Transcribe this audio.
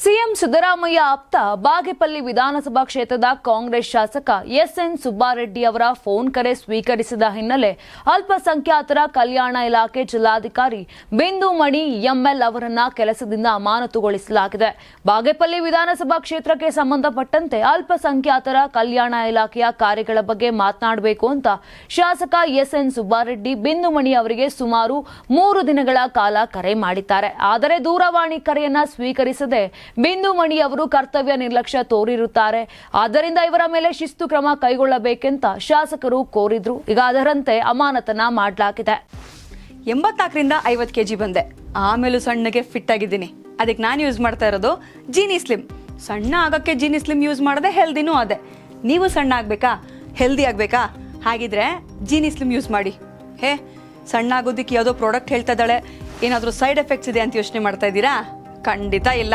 CM Siddaramaiah ಆಪ್ತ ಬಾಗೇಪಲ್ಲಿ ವಿಧಾನಸಭಾ ಕ್ಷೇತ್ರದ ಕಾಂಗ್ರೆಸ್ ಶಾಸಕ ಎಸ್ಎನ್ ಸುಬ್ಬಾರೆಡ್ಡಿ ಅವರ ಫೋನ್ ಕರೆ ಸ್ವೀಕರಿಸಿದ ಹಿನ್ನೆಲೆ ಅಲ್ಪಸಂಖ್ಯಾತರ ಕಲ್ಯಾಣ ಇಲಾಖೆ ಜಿಲ್ಲಾಧಿಕಾರಿ ಬಿಂದು ಮಣಿ ಎಂಎಲ್ ಅವರನ್ನ ಕೆಲಸದಿಂದ ಅಮಾನತುಗೊಳಿಸಲಾಗಿದೆ. ಬಾಗೇಪಲ್ಲಿ ವಿಧಾನಸಭಾ ಕ್ಷೇತ್ರಕ್ಕೆ ಸಂಬಂಧಪಟ್ಟಂತೆ ಅಲ್ಪಸಂಖ್ಯಾತರ ಕಲ್ಯಾಣ ಇಲಾಖೆಯ ಕಾರ್ಯಗಳ ಬಗ್ಗೆ ಮಾತನಾಡಬೇಕು ಅಂತ ಶಾಸಕ ಎಸ್ಎನ್ ಸುಬ್ಬಾರೆಡ್ಡಿ ಬಿಂದು ಮಣಿ ಅವರಿಗೆ ಸುಮಾರು ಮೂರು ದಿನಗಳ ಕಾಲ ಕರೆ ಮಾಡಿದ್ದಾರೆ. ಆದರೆ ದೂರವಾಣಿ ಕರೆಯನ್ನ ಸ್ವೀಕರಿಸದೆ ಬಿಂದು ಮಣಿ ಅವರು ಕರ್ತವ್ಯ ನಿರ್ಲಕ್ಷ್ಯ ತೋರಿರುತ್ತಾರೆ. ಆದ್ದರಿಂದ ಇವರ ಮೇಲೆ ಶಿಸ್ತು ಕ್ರಮ ಕೈಗೊಳ್ಳಬೇಕೆಂತ ಶಾಸಕರು ಕೋರಿದ್ರು. ಈಗ ಅದರಂತೆ ಅಮಾನತನ ಮಾಡಲಾಗಿದೆ. ಎಂಬತ್ನಾಲ್ಕರಿಂದ ಐವತ್ತು ಕೆಜಿ ಬಂದೆ. ಆಮೇಲೂ ಸಣ್ಣಗೆ ಫಿಟ್ ಆಗಿದ್ದೀನಿ. ಅದಕ್ಕೆ ನಾನು ಯೂಸ್ ಮಾಡ್ತಾ ಇರೋದು ಜೀನಿ ಸ್ಲಿಮ್ ಸಣ್ಣ ಆಗೋಕ್ಕೆ ಜೀನಿ ಸ್ಲಿಮ್ ಯೂಸ್ ಮಾಡೋದೇ ಹೆಲ್ದಿನೂ ಅದೇ. ನೀವು ಸಣ್ಣ ಆಗಬೇಕಾ? ಹೆಲ್ದಿ ಆಗಬೇಕಾ? ಹಾಗಿದ್ರೆ ಜೀನಿ ಸ್ಲಿಮ್ ಯೂಸ್ ಮಾಡಿ. ಹೇ, ಸಣ್ಣ ಆಗೋದಕ್ಕೆ ಯಾವುದೋ ಪ್ರಾಡಕ್ಟ್ ಹೇಳ್ತಾ ಇದ್ದಾಳೆ. ಏನಾದರೂ ಸೈಡ್ ಎಫೆಕ್ಟ್ಸ್ ಇದೆ ಅಂತ ಯೋಚನೆ ಮಾಡ್ತಾ ಇದ್ದೀರಾ? ಖಂಡಿತ ಇಲ್ಲ.